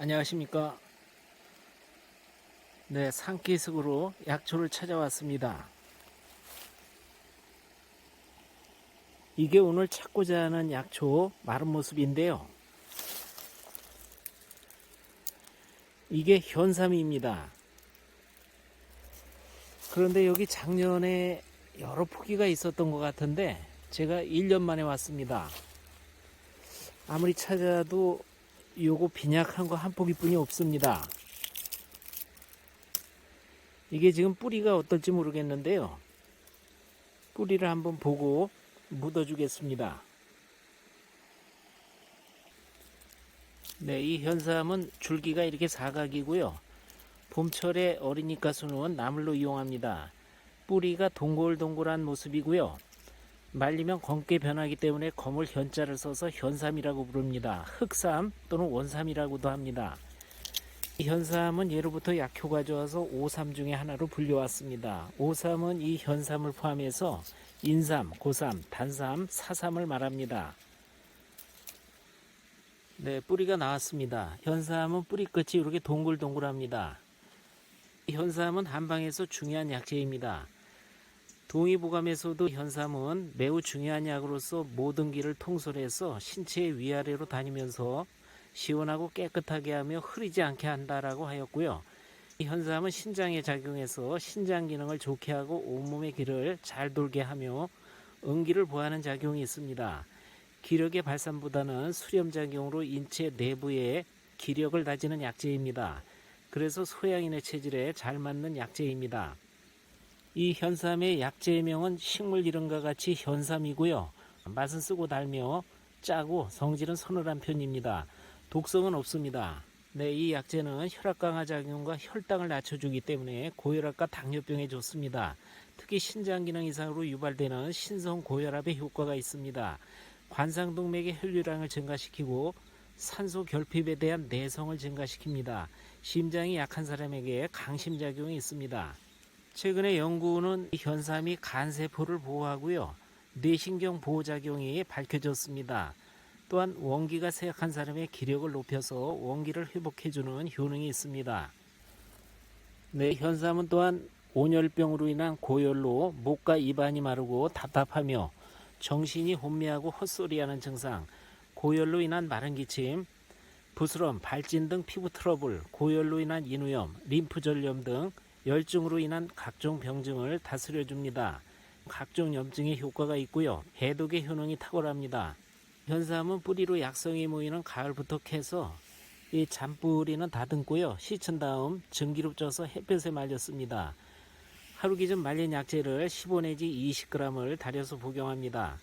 안녕하십니까. 네, 산기슭으로 약초를 찾아왔습니다. 이게 오늘 찾고자 하는 약초 마른 모습인데요. 이게 현삼입니다. 그런데 여기 작년에 여러 포기가 있었던 것 같은데 제가 1년 만에 왔습니다. 아무리 찾아도 요거 빈약한 거 한 포기뿐이 없습니다. 이게 지금 뿌리가 어떨지 모르겠는데요. 뿌리를 한번 보고 묻어주겠습니다. 네, 이 현삼은 줄기가 이렇게 사각이고요. 봄철에 어린이 가수는 나물로 이용합니다. 뿌리가 동글동글한 모습이고요. 말리면 검게 변하기 때문에 검을 현자를 써서 현삼이라고 부릅니다. 흑삼 또는 원삼이라고도 합니다. 이 현삼은 예로부터 약효가 좋아서 오삼 중에 하나로 불려왔습니다. 오삼은 이 현삼을 포함해서 인삼, 고삼, 단삼, 사삼을 말합니다. 네, 뿌리가 나왔습니다. 현삼은 뿌리 끝이 이렇게 동글동글합니다. 이 현삼은 한방에서 중요한 약재입니다. 동의보감에서도 현삼은 매우 중요한 약으로서 모든 기를 통솔해서 신체의 위아래로 다니면서 시원하고 깨끗하게 하며 흐리지 않게 한다라고 하였고요. 이 현삼은 신장에 작용해서 신장 기능을 좋게 하고 온몸의 기를 잘 돌게 하며 응기를 보하는 작용이 있습니다. 기력의 발산보다는 수렴 작용으로 인체 내부의 기력을 다지는 약재입니다. 그래서 소양인의 체질에 잘 맞는 약재입니다. 이 현삼의 약재명은 식물 이름과 같이 현삼이고요. 맛은 쓰고 달며 짜고 성질은 서늘한 편입니다. 독성은 없습니다. 네, 이 약재는 혈압 강화 작용과 혈당을 낮춰주기 때문에 고혈압과 당뇨병에 좋습니다. 특히 신장 기능 이상으로 유발되는 신성 고혈압에 효과가 있습니다. 관상동맥의 혈류량을 증가시키고 산소 결핍에 대한 내성을 증가시킵니다. 심장이 약한 사람에게 강심작용이 있습니다. 최근에 연구는 현삼이 간세포를 보호하고요. 뇌신경 보호작용이 밝혀졌습니다. 또한 원기가 쇠약한 사람의 기력을 높여서 원기를 회복해주는 효능이 있습니다. 네, 현삼은 또한 온열병으로 인한 고열로 목과 입안이 마르고 답답하며 정신이 혼미하고 헛소리하는 증상, 고열로 인한 마른 기침, 부스럼, 발진 등 피부 트러블, 고열로 인한 인후염, 림프절염 등 열증으로 인한 각종 병증을 다스려 줍니다. 각종 염증에 효과가 있고요. 해독의 효능이 탁월합니다. 현삼은 뿌리로 약성이 모이는 가을부터 캐서 이 잔뿌리는 다듬고요. 씻은 다음 증기로 쪄서 햇볕에 말렸습니다. 하루 기준 말린 약재를 15 내지 20g을 달여서 복용합니다.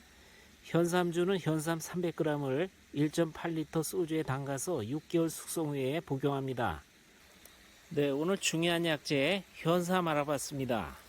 현삼주는 현삼 300g을 1.8리터 소주에 담가서 6개월 숙성 후에 복용합니다. 네, 오늘 중요한 약재 현삼 알아봤습니다.